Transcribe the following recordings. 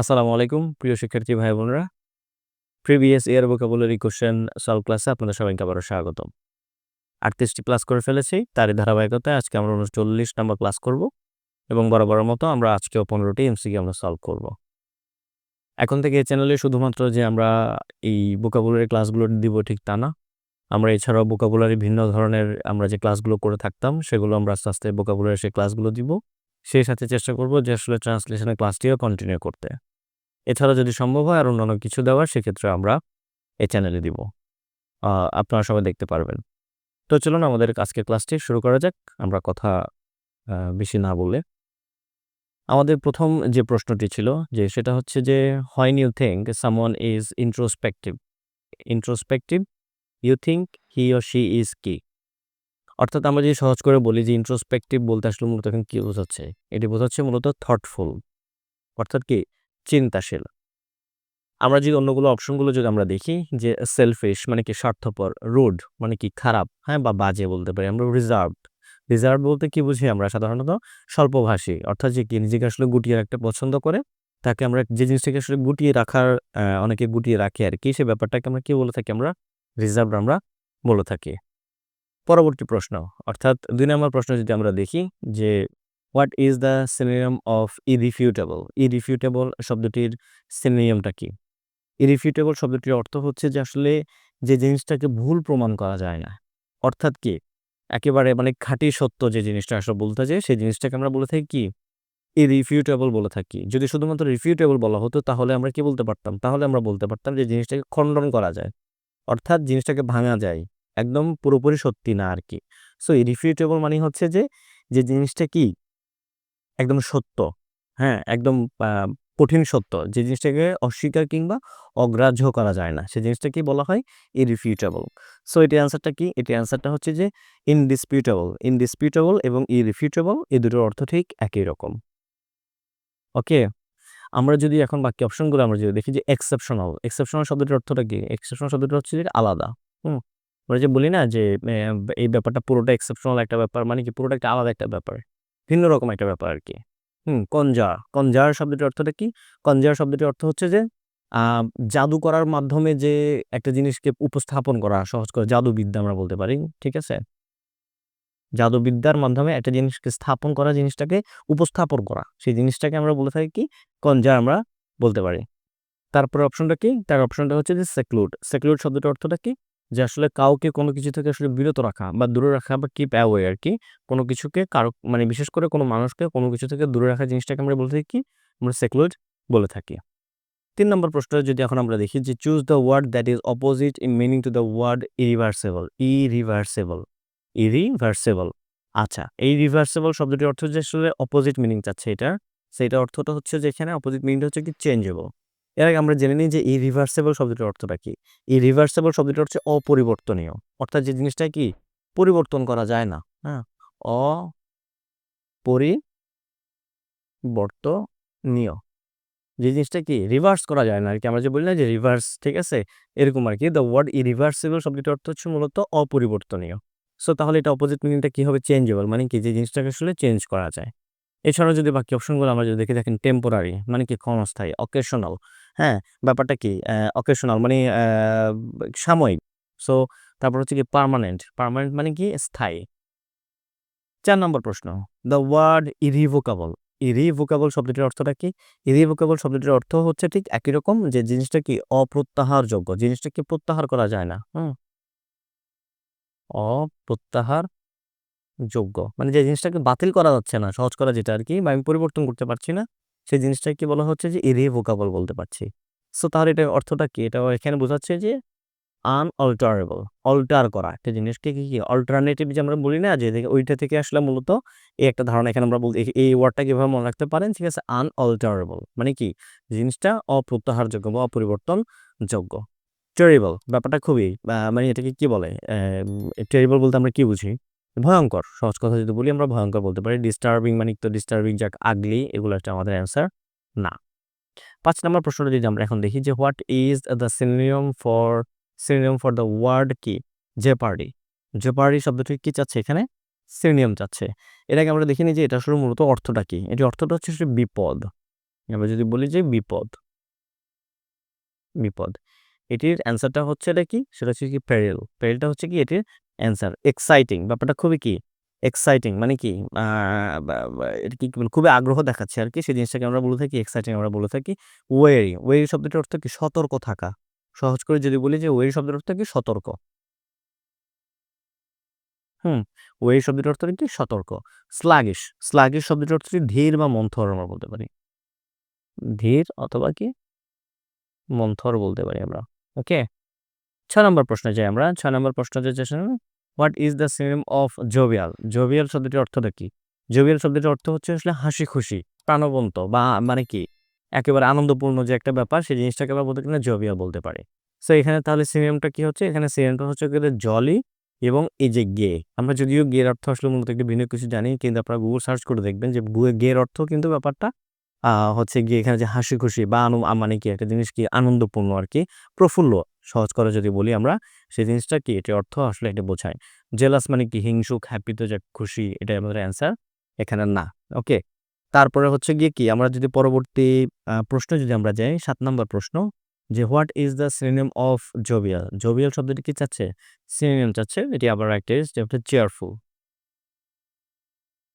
আসসালামু আলাইকুম, প্রিয় শিক্ষার্থী ভাই বোনরা। Previous year vocabulary question solve ক্লাসে আপনাদের সবাইকে আবারও স্বাগতম। আটত্রিশটি ক্লাস করে ফেলেছি, তারই ধারাবাহিকতায় আজকে আমরা উনচল্লিশ নম্বর ক্লাস করব এবং বরাবরের মতো আমরা আজকেও পনেরোটি এমসিকি আমরা সলভ করব। এখন থেকে এই চ্যানেলে শুধুমাত্র যে আমরা এই ভোকাবুলারি ক্লাসগুলো দিব ঠিক তা না। আমরা এছাড়াও ভোকাবুলারি ভিন্ন ধরনের আমরা যে ক্লাসগুলো করে থাকতাম, সেগুলো আমরা আস্তে আস্তে ভোকাবুলারি সেই ক্লাসগুলো দিব। সেই সাথে চেষ্টা করব যে আসলে ট্রান্সলেশনের ক্লাসটিও কন্টিনিউ করতে। এছাড়া যদি সম্ভব হয় আর অন্যান্য কিছু দেওয়ার, সেক্ষেত্রে আমরা এই চ্যানেলে দিব। আপনারা সবাই দেখতে পারবেন। তো চলুন আমাদের আজকের ক্লাসটি শুরু করা যাক, আমরা কথা বেশি না বলে। আমাদের প্রথম যে প্রশ্নটি ছিল, যে সেটা হচ্ছে যে when you think someone is introspective introspective you think he O she is কি অর্থাৎ আমরা যদি সহজ করে বলি যে ইন্ট্রোস্পেক্টিভ বলতে আসলে মূলত এখন কি বোঝাচ্ছে? এটি বোঝাচ্ছে মূলত থটফুল অর্থাৎ কি? চিন্তাশীল। আমরা যদি অন্যগুলো অপশনগুলো যদি আমরা দেখি যে সেলফিশ মানে কি স্বার্থপর রুড মানে কি খারাপ হ্যাঁ বা বাজে বলতে পারি, আমরা রিজার্ভড রিজার্ভ বলতে কি বুঝি আমরা? সাধারণত স্বল্পভাষী, অর্থাৎ যে কি নিজেকে আসলে গুটিয়ে রাখতে পছন্দ করে, তাকে আমরা যে জিনিসটাকে আসলে গুটিয়ে রাখার অনেকে গুটিয়ে রাখে আর কি, সে ব্যাপারটাকে আমরা কি বলে থাকি? আমরা রিজার্ভ আমরা বলে থাকি। পরবর্তী প্রশ্ন, অর্থাৎ দুই নম্বর প্রশ্ন যদি আমরা দেখি যে what is the synonym of irrefutable irrefutable শব্দটির সিনোনিয়ামটা কি? ইরিফিউটেবল শব্দটির অর্থ হচ্ছে যে আসলে যে জিনিসটাকে ভুল প্রমাণ করা যায় না। অর্থাৎ কি? একেবারে মানে খাঁটি সত্য যে জিনিসটা আসলে বলতে যায় সেই জিনিসটাকে আমরা বলে থাকি কি? ইরিফিউটেবল বলে থাকি। যদি শুধুমাত্র রিফিউটেবল বলা হতো, তাহলে আমরা কি বলতে পারতাম? তাহলে আমরা বলতে পারতাম যে জিনিসটাকে খণ্ডন করা যায়। অর্থাৎ জিনিসটাকে ভাঙা যায়। একদম পুরোপুরি সত্যি না আর কি। সো ইরিফিউটেবল মানে হচ্ছে যে যে জিনিসটা কি? একদম সত্য। হ্যাঁ একদম কঠিন সত্য। যে জিনিসটাকে অস্বীকার কিংবা অগ্রাহ্য করা যায় না। সেই জিনিসটা কি বলা হয় ইরিফিউটেবল সো এটির অ্যান্সারটা কি? এটি অ্যান্সারটা হচ্ছে যে ইনডিসপিউটেবল ইনডিসপিউটেবল এবং ইরিফিউটেবল এই দুটোর অর্থ ঠিক একই রকম। ওকে আমরা যদি এখন বাকি অপশনগুলো আমরা যদি দেখি যে এক্সেপশনাল এক্সেপশনাল শব্দটির অর্থটা কি? এক্সেপশনাল শব্দটি হচ্ছে যে আলাদা। হুম? আমরা যে বলি না যে এই ব্যাপারটা পুরোটা এক্সেপশনাল একটা ব্যাপার মানে কি? পুরোটা একটা আলাদা একটা ব্যাপার। ভিন্ন রকম একটা ব্যাপার আর কি হুম কনজার কনজার শব্দটির অর্থটা কি? কনজার শব্দটির অর্থ হচ্ছে যে জাদু করার মাধ্যমে যে একটা জিনিসকে উপস্থাপন করা, সহজ করে জাদুবিদ্যা আমরা বলতে পারি, ঠিক আছে? জাদুবিদ্যার মাধ্যমে একটা জিনিসকে স্থাপন করা, জিনিসটাকে উপস্থাপন করা। সেই জিনিসটাকে আমরা বলে থাকি কি? কনজার আমরা বলতে পারি। তারপরে অপশনটা কি? তার অপশনটা হচ্ছে যে সেক্লুড সেক্লুড শব্দটার অর্থটা কি? যে আসলে কাউকে কোনো কিছু থেকে আসলে বিরত রাখা বা দূরে রাখা বা কিপ অ্যাওয়ে আর কি কোনো কিছুকে কারও মানে বিশেষ করে কোনো মানুষকে কোনো কিছু থেকে দূরে রাখা জিনিসটাকে আমরা বলে থাকি কি আমরা সেক্লুড বলে থাকি। তিন নম্বর প্রশ্ন, যদি এখন আমরা দেখি যে choose the word that is opposite in meaning to the word irreversible irreversible irreversible আচ্ছা এই রিভার্সেবল শব্দটির অর্থ যে আসলে অপোজিট মিনিং চাচ্ছে এটা সেটা অর্থটা হচ্ছে যে এখানে অপোজিট মিনিংটা হচ্ছে কি চেঞ্জেবল এর আগে আমরা জেনে নিই যে এই রিভার্সেবল শব্দটির অর্থটা কি। এই রিভার্সেবল শব্দটি হচ্ছে অপরিবর্তনীয়। অর্থাৎ যে জিনিসটা কি? পরিবর্তন করা যায় না। হ্যাঁ? অপরিবর্তনীয়। যে জিনিসটা কি? রিভার্স করা যায় না। আর কি আমরা যে বলি না যে রিভার্স ঠিক আছে? এরকম আর কি। দ্য ওয়ার্ড ইরিভার্সেবল শব্দটির অর্থ হচ্ছে মূলত অপরিবর্তনীয়। সো তাহলে এটা অপোজিট মিনিংটা কি হবে? চেঞ্জেবল মানে কি? যে জিনিসটাকে আসলে চেঞ্জ করা যায়। এছাড়াও যদি বাকি অপশনগুলো আমরা যদি দেখে দেখেন টেম্পোরারি মানে কি ক্ষণস্থায়ী অকেশনাল হ্যাঁ? ব্যাপারটা কি? অকেশনাল মানে সাময়িক। সো তারপর হচ্ছে কি পার্মানেন্ট পার্মানেন্ট মানে কি? স্থায়ী। চার নম্বর প্রশ্ন দ্য ওয়ার্ড ইরিভোকাবল ইরিভোকাবল শব্দটির অর্থটা কি? ইরিভোকাবল শব্দটির অর্থ হচ্ছে ঠিক একই রকম যে জিনিসটা কি অপ্রত্যাহারযোগ্য, জিনিসটা কি প্রত্যাহার করা যায় না, হুম? অপ্রত্যাহার যোগ্য। মানে যে জিনিসটাকে বাতিল করা যাচ্ছে না, সহজ করা যেটা আর কি বা আমি পরিবর্তন করতে পারছি না, সেই জিনিসটাকে বলা হচ্ছে যে ইরিভোকাবল বলতে পারছি। সো তাহলে এটার অর্থটা কি? এটা এখানে বোঝাচ্ছে যে আনঅল্টারেবল অল্টার করা। একটা জিনিসকে কি কি অল্টারনেটিভ যে আমরা বলি না, যে ওইটা থেকে আসলে মূলত এই একটা ধারণা এখানে আমরা বলতে এই ওয়ার্ডটা কীভাবে মনে রাখতে পারেন, ঠিক আছে আনঅল্টারেবল মানে কি? জিনিসটা অপ্রত্যাহারযোগ্য বা অপরিবর্তনযোগ্য। টেরিবল ব্যাপারটা খুবই মানে এটাকে কি বলে? টেরিবল বলতে আমরা কি বুঝি? ভয়ঙ্কর, সহজ কথা যদি বলি আমরা ভয়ঙ্কর বলতে পারি। ডিস্টার্বিং মানে তো ডিস্টার্বিং যাক আগলি এগুলো একটা আমাদের অ্যান্সার না। পাঁচ নম্বর প্রশ্নটা যদি আমরা এখন দেখি যে what is the synonym for synonym for the word কি? জেপার্ডি জেপার্ডি শব্দটি কি চাচ্ছে এখানে? সিনোনিয়াম চাচ্ছে। এর আগে আমরা দেখিনি যে এটা আসলে মূলত অর্থটা কি। এটি অর্থটা হচ্ছে বিপদ। আমরা যদি বলি যে বিপদ বিপদ। এটির অ্যান্সারটা হচ্ছে এটা কি? সেটা হচ্ছে কি পেরিল পেরিলটা হচ্ছে কি? এটির অ্যান্সার এক্সাইটিং ব্যাপারটা খুবই কি? এক্সাইটিং মানে কি? এটা কি বলে খুবই আগ্রহ দেখাচ্ছে আর কি সেই জিনিসটাকে আমরা বলে থাকি এক্সাইটিং আমরা বলে থাকি। ওয়েরি ওয়েরি শব্দটির অর্থ কি? সতর্ক থাকা। সহজ করে যদি বলি যে ওয়েরি শব্দের অর্থ কি? সতর্ক। হুম ওয়েরি শব্দটির অর্থ কি? সতর্ক। স্লাগিশ স্লাগিশ শব্দটির অর্থ কি? ধীর বা মন্থর আমরা বলতে পারি। ধীর অথবা কি? মন্থর বলতে পারি আমরা। ওকে? ছ নম্বর প্রশ্নে যাই আমরা। ছ নম্বর প্রশ্ন যে what is the synonym of jovial jovial শব্দটির অর্থটা কি? জোবিয়াল শব্দটির অর্থ হচ্ছে আসলে হাসি খুশি, প্রাণবন্ত বা মানে কি? একেবারে আনন্দপূর্ণ যে একটা ব্যাপার, সেই জিনিসটাকে আমরা বলতে গেলে জোবিয়াল বলতে পারি। সো এখানে তাহলে সিনেমটা কি হচ্ছে? এখানে সিনেমটা হচ্ছে জলি এবং এই যে গে আমরা যদিও গের অর্থ আসলে মূলত একটু ভিন্ন কিছু জানি, কিন্তু আপনারা গুগল সার্চ করে দেখবেন যে গের অর্থ কিন্তু ব্যাপারটা হচ্ছে গিয়ে এখানে যে হাসি খুশি বা মানে কি একটা জিনিস কি আনন্দপূর্ণ আর কি। প্রফুল্ল, সহজ করে যদি বলি আমরা সেই জিনিসটা কি? এটি অর্থ আসলে এটা বোঝায়। জেলাস মানে কি? হিংসুক হ্যাপি তো যে খুশি এটা আমাদের অ্যান্সার এখানে না ওকে তারপরে হচ্ছে গিয়ে কি? আমরা যদি পরবর্তী প্রশ্ন যদি আমরা যাই, সাত নম্বর প্রশ্ন, যে what is the synonym of jovial jovial শব্দটি কি চাচ্ছে? সিনেম চাচ্ছে, এটি আবার একটা চেয়ারফুল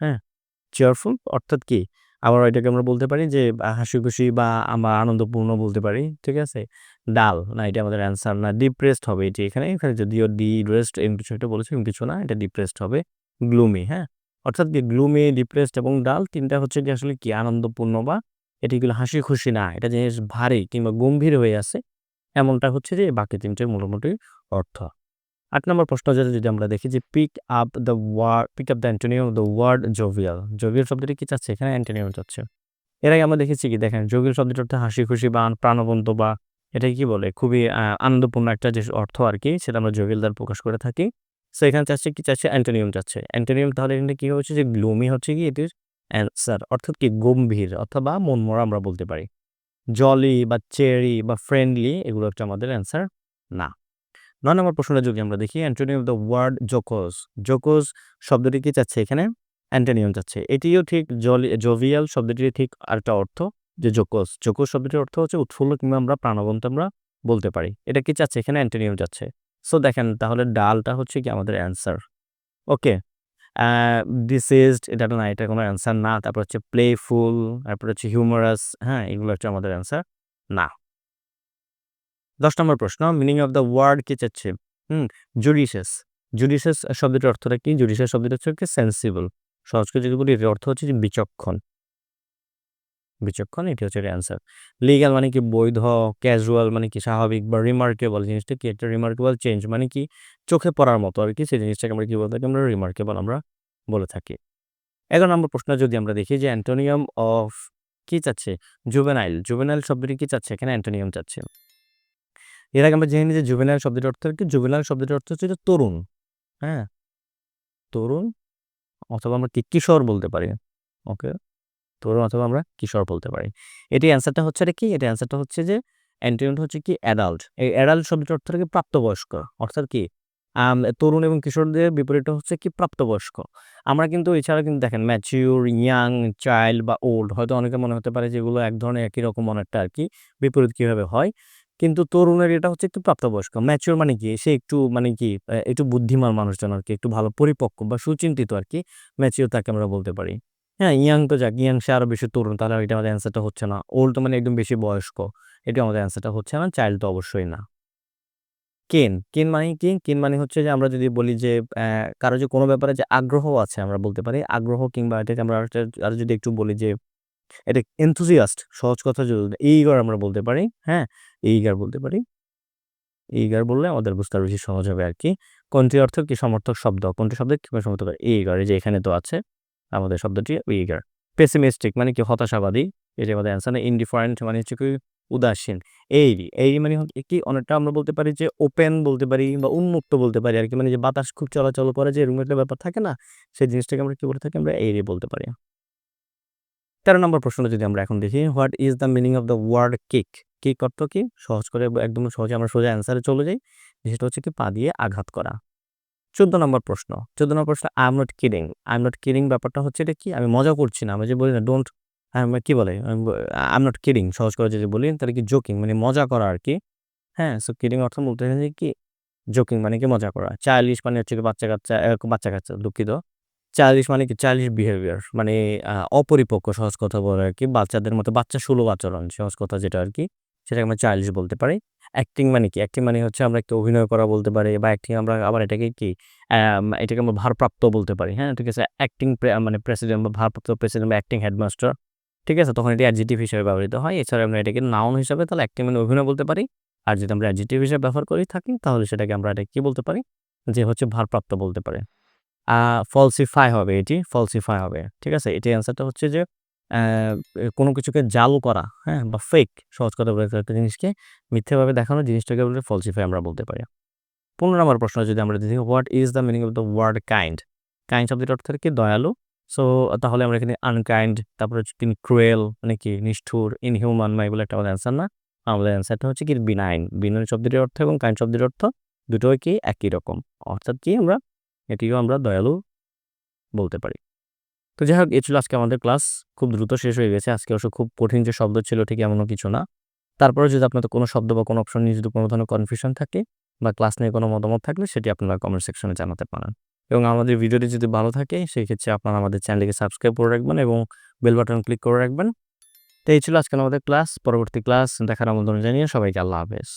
হ্যাঁ চেয়ারফুল অর্থাৎ কি? আবার এটাকে আমরা বলতে পারি যে হাসি খুশি বা আমরা আনন্দপূর্ণ বলতে পারি, ঠিক আছে? ডাল, না, এটা আমাদের অ্যান্সার না ডিপ্রেসড হবে এটি এখানে এখানে যদিও ডি রেস্ট এম কিছু একটা বলেছে কিছু না, এটা ডিপ্রেসড হবে গ্লুমি হ্যাঁ? অর্থাৎ কি গ্লুমি ডিপ্রেসড এবং ডাল তিনটা হচ্ছে কি আসলে কি আনন্দপূর্ণ বা এটিগুলো হাসি খুশি না, এটা জিনিস ভারী কিংবা গম্ভীর হয়ে আছে, এমনটা হচ্ছে যে বাকি তিনটে মোটামুটি অর্থ। আট নম্বর প্রশ্ন যেটা যদি আমরা দেখি যে pick up the word pick up the antonym the word jovial jovial শব্দটি কি চাচ্ছে? এখানে অ্যান্টোনিয়াম চাচ্ছে। এর আগে আমরা দেখেছি কি, দেখেন জোভিয়াল শব্দটি অর্থ হাসি, খুশি বা প্রাণবন্ত বা এটা কি বলে? খুবই আনন্দপূর্ণ একটা যে অর্থ আর কি, সেটা আমরা জোভিয়াল দ্বারা প্রকাশ করে থাকি। সো এখানে চাচ্ছে কি? চাচ্ছে অ্যান্টোনিয়াম চাচ্ছে। অ্যান্টোনিয়াম তাহলে এখানে কি হচ্ছে যে গ্লুমি হচ্ছে কি? এটির অ্যান্সার অর্থাৎ কি? গম্ভীর অথবা মনমরা আমরা বলতে পারি। জলি বা চেরি বা ফ্রেন্ডলি এগুলো হচ্ছে আমাদের অ্যান্সার না। নয় নম্বর প্রশ্নটা যদি আমরা দেখি অ্যান্টোনিয়াম দ্য ওয়ার্ড জোকোস। জোকোস শব্দটি কি চাচ্ছে এখানে? অ্যান্টোনিয়াম চাচ্ছে। এটিও ঠিক জোভিয়াল শব্দটির ঠিক আরেকটা অর্থ, যে জোকোস। জোকোস শব্দটির অর্থ হচ্ছে উৎফুল্ল কিংবা আমরা প্রাণবন্ত আমরা বলতে পারি। এটা কি চাচ্ছে এখানে? অ্যান্টোনিয়াম যাচ্ছে সো দেখেন, তাহলে ডালটা হচ্ছে কি আমাদের অ্যান্সার। ওকে ডিসিজড এটা না, এটা কোনো অ্যান্সার না। তারপর হচ্ছে প্লেফুল তারপর হচ্ছে হিউমারাস হ্যাঁ এগুলো হচ্ছে আমাদের অ্যান্সার না। দশ নম্বর প্রশ্ন মিনিং অফ দ্য ওয়ার্ড কি চাচ্ছে? হুম জুডিশিয়াস জুডিশিয়াস শব্দটির অর্থটা কি? জুডিশিয়াস শব্দটা হচ্ছে সেন্সিবল সহজ করে যদি বলি, এর অর্থ হচ্ছে যে বিচক্ষণ। বিচক্ষণ, এটি হচ্ছে অ্যান্সার লিগাল মানে কি? বৈধ ক্যাজুয়াল মানে কি? স্বাভাবিক বা রিমার্কেবল জিনিসটা কি? একটা রিমার্কেবল চেঞ্জ মানে কি? চোখে পড়ার মতো আর কি। সেই জিনিসটাকে আমরা কি বলে থাকি? আমরা রিমার্কেবল আমরা বলে থাকি। এগারো নম্বর প্রশ্ন যদি আমরা দেখি যে অ্যান্টোনিয়াম অফ কি চাচ্ছে? জুবেনাইল জুবেনাইল শব্দটি কি চাচ্ছে? এখানে অ্যান্টোনিয়াম চাচ্ছে। এর আগে আমরা জেনে যে জুবেনাইল শব্দটির অর্থ কি? জুবেনাইল শব্দটির অর্থ হচ্ছে যে তরুণ হ্যাঁ? তরুণ অথবা আমরা কি? কিশোর বলতে পারি। ওকে তরুণ অথবা আমরা কিশোর বলতে পারি। এটি অ্যান্সারটা হচ্ছে কি? এটা অ্যান্সারটা হচ্ছে যে অ্যান্টোনিয়াম হচ্ছে কি? অ্যাডাল্ট এই অ্যাডাল্ট শব্দটির অর্থ কি? প্রাপ্তবয়স্ক। অর্থাৎ কি? তরুণ এবং কিশোরদের বিপরীত হচ্ছে কি? প্রাপ্তবয়স্ক। আমরা কিন্তু এছাড়া কিন্তু দেখেন ম্যাচিউর ইয়াং চাইল্ড বা ওল্ড হয়তো অনেকে মনে হতে পারে যেগুলো এক ধরনের একই রকম অনেকটা আর কি। বিপরীত কীভাবে হয়? কিন্তু তরুণের এটা হচ্ছে একটু প্রাপ্তবয়স্ক ম্যাচিওর মানে কি? সে একটু মানে কি? একটু বুদ্ধিমান মানুষজন আর কি একটু ভালো, পরিপক্ক বা সুচিন্তিত আর কি ম্যাচিওর তাকে আমরা বলতে পারি। হ্যাঁ ইয়াং তো যাক ইয়াং সে আরও বেশি তরুণ, তাহলে এটা আমাদের অ্যান্সারটা হচ্ছে না। ওল্ড মানে একদম বেশি বয়স্ক এটা আমাদের অ্যান্সারটা হচ্ছে না চাইল্ড তো অবশ্যই না। কেন কেন মানে কি? কেন মানে হচ্ছে যে আমরা যদি বলি যে কারও যে কোনো ব্যাপারে যে আগ্রহ আছে আমরা বলতে পারি, আগ্রহ কিংবা এটাকে আমরা আরও যদি একটু বলি যে, এটা এনথুজিয়াস্ট সহজ কথা যদি এইগার আমরা বলতে পারি হ্যাঁ এইগার বলতে পারি। এইগার বললে আমাদের বুঝতে আরও বেশি সহজ হবে আর কি কোনটি অর্থ কি? সমর্থক শব্দ। কোনটি শব্দ কি? সমর্থক এইগার এই যে এখানে তো আছে আমাদের শব্দটি এইগার পেসিমিস্টিক মানে কি? হতাশাবাদী। এটা আমাদের অ্যান্সার না ইনডিফারেন্ট মানে হচ্ছে কি? উদাসীন। এইরি এইরি মানে কি? অনেকটা আমরা বলতে পারি যে ওপেন বলতে পারি বা উন্মুক্ত বলতে পারি আর কি মানে যে বাতাস খুব চলাচল করে, যে রুমের ব্যাপার থাকে না, সেই জিনিসটাকে আমরা কি বলে থাকি? আমরা এইরি বলতে পারি। তেরো নম্বর প্রশ্নটা যদি আমরা এখন দেখি what is the meaning of the word kick kick অর্থ কি? সহজ করে একদম সহজে আমরা সোজা অ্যান্সারে চলে যাই। সেটা হচ্ছে কি, পা দিয়ে আঘাত করা। চোদ্দ নম্বর প্রশ্ন। চোদ্দ নম্বর প্রশ্ন I am not kidding I am not kidding ব্যাপারটা হচ্ছে এটা কি? আমি মজা করছি না। আমি যে বলি না ডোন্ট কি বলে? আই এম নট কিডিং সহজ করে যদি বলি, তাহলে কি জোকিং মানে মজা করা আর কি। হ্যাঁ? সো কিডিং অর্থ বলতে চাইছি কি? জোকিং মানে কি? মজা করা। চাইল্ডিশ মানে হচ্ছে গিয়ে বাচ্চা-কাচ্চা বাচ্চা-কাচ্চা দুঃখিত। চাইল্ডিশ মানে কি? চাইল্ডিশ বিহেভিয়ার মানে অপরিপক্ক সহজ কথা বলে আর কি। বাচ্চাদের মতো বাচ্চা সুলভ আচরণ, সহজ কথা যেটা আরকি। সেটাকে আমরা চাইল্ডিশ বলতে পারি। অ্যাক্টিং মানে কি? অ্যাক্টিং মানে হচ্ছে আমরা একটু অভিনয় করা বলতে পারি বা অ্যাক্টিং আমরা আবার এটাকে কি এটাকে আমরা ভারপ্রাপ্ত বলতে পারি। হ্যাঁ? ঠিক আছে? অ্যাক্টিং মানে প্রেসিডেন্ট বা ভারপ্রাপ্ত প্রেসিডেন্ট বা অ্যাক্টিং হেডমাস্টার। ঠিক আছে? তখন এটি অ্যাডজেক্টিভ হিসেবে ব্যবহৃত হয়। এছাড়া আমরা এটাকে নাউন হিসাবে তাহলে অ্যাক্টিং মানে অভিনয় বলতে পারি। আর যদি আমরা অ্যাডজেক্টিভ হিসেবে ব্যবহার করে থাকি তাহলে সেটাকে আমরা এটা কি বলতে পারি? যে হচ্ছে ভারপ্রাপ্ত বলতে পারি। ফলসিফাই হবে এটি, ফলসিফাই হবে। ঠিক আছে? এটি অ্যান্সারটা হচ্ছে যে কোনো কিছুকে জাল করা, হ্যাঁ? বা ফেক সহজ কথা বলে একটা জিনিসকে মিথ্যাভাবে দেখানো জিনিসটাকে বলে ফলসিফাই আমরা বলতে পারি। ১৫ নম্বর প্রশ্ন যদি আমরা দেখি what is the meaning of the word kind? Kind শব্দটির অর্থ কি? দয়ালু। সো তাহলে আমরা এখানে আনকাইন্ড তারপরে তিনি ক্রুয়েল মানে কি নিষ্ঠুর, ইনহিউমান না এগুলো একটা আমাদের অ্যান্সার না। আমাদের অ্যান্সারটা হচ্ছে কি বিনাইন। বিনাইন শব্দটির অর্থ এবং কাইন্ড শব্দটির অর্থ দুটোই কি একই রকম। অর্থাৎ কি আমরা এটিও আমরা দয়ালু বলতে পারি। তো যাই হোক এ ছিল আজকে আমাদের ক্লাস। খুব দ্রুত শেষ হয়ে গেছে। আজকে অবশ্য খুব কঠিন যে শব্দ ছিল, ঠিক এমনও কিছু না। তারপরে যদি আপনাদের কোনো শব্দ বা কোনো অপশন নিয়ে যদি কোনো ধরনের কনফিউশন থাকে বা ক্লাস নিয়ে কোনো মতামত থাকলে, সেটি আপনারা কমেন্ট সেকশনে জানাতে পারেন। এবং আমাদের ভিডিওটি যদি ভালো থাকে সেক্ষেত্রে আপনারা আমাদের চ্যানেলটিকে সাবস্ক্রাইব করে রাখবেন এবং বেল বাটন ক্লিক করে রাখবেন। তো এই ছিল আজকে আমাদের ক্লাস। পরবর্তী ক্লাস দেখার আমন্ত্রণ জানিয়ে সবাইকে আল্লাহ হাফেজ।